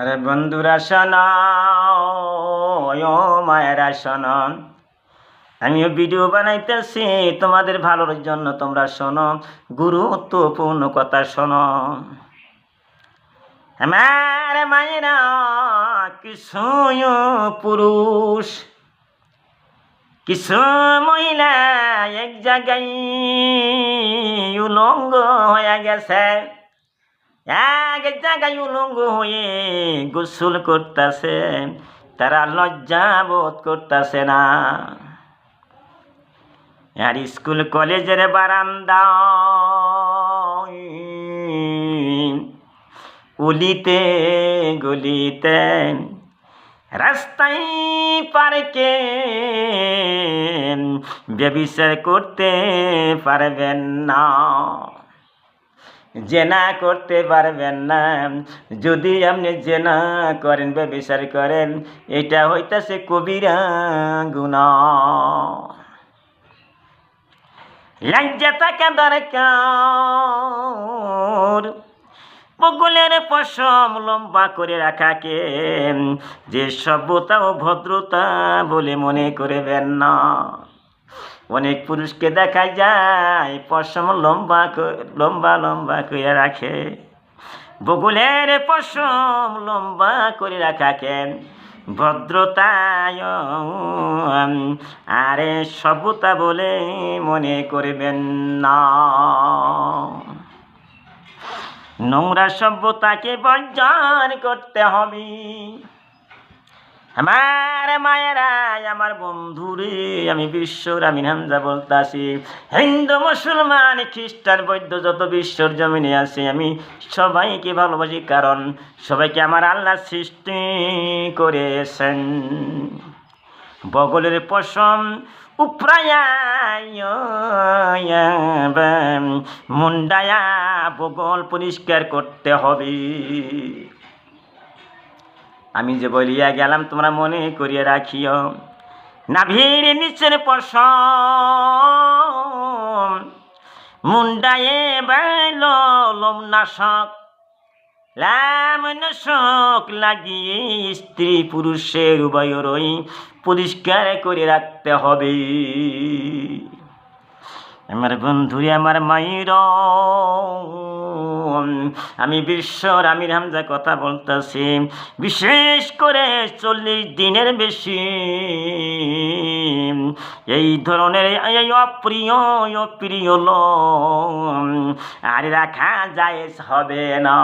আরে বন্ধুরা শোনো মায়েরা শোনো আমিও ভিডিও বানাইতেছি, তোমাদের ভালোর জন্য তোমরা শোনো, গুরুত্বপূর্ণ কথা শোনো। আমার মায়েরা কিছু পুরুষ, কিছু মহিলা এক জায়গায় উলঙ্গ হয়ে গেছে। এক জায়গায় উলঙ্গ হয়ে গোসল করতেছে, তারা লজ্জা বোধ করতেছে না। আর স্কুল কলেজের বারান্দা উলিতে গলিতে রাস্তায় পার্কে ব্যবিচার করতে পারবেন না। জেনা করতে পারবেন না। যদি আপনি জেনা করেন, ব্যবিচার করেন, এটা হইতাছে কবিরা গুণা। লজ্জা থাকা দরকার। বগুলের পশম লম্বা করে রাখাকে যে সভ্যতা ও ভদ্রতা বলে মনে করবেন না। অনেক পুরুষকে দেখা যায়, পশম লম্বা লম্বা লম্বা করে রাখে। বগুলের পশম লম্বা করে রাখাকে ভদ্রতায় আরে সভ্যতা বলে মনে করবেন না। নোংরা সভ্যতাকে বর্জন করতে হবে। আমার মায়েরা আমার বন্ধুরে, আমি বিশ্বর, আমি হামজা বলতাছি। হিন্দু, মুসলমান, খ্রিস্টান, বৌদ্ধ, যত বিশ্বর জমিনে আছে, আমি সবাইকে ভালোবাসি, কারণ সবাইকে আমার আল্লাহ সৃষ্টি করেছেন। বগলের পশম উপরায়া মুন্ডায়া বগল পরিষ্কার করতে হবে। আমি যে বলিয়া গেলাম, তোমরা মনে করিয়া রাখিও। না নাভির নিচের পশম মুন্ডায়ে বাইল লোম নাশক, লাম নাশক লাগিয়ে স্ত্রী পুরুষের উভয়রই পরিষ্কার করে রাখতে হবে। আমার বন্ধুরে, আমার মায়ের আমি বিশ্ব আমির হামজা কথা বলতেছি। বিশেষ করে চল্লিশ দিনের বেশি। এই ধরনের এই অপ্রিয় অপ্রিয় লোক আর রাখা যায় হবে না।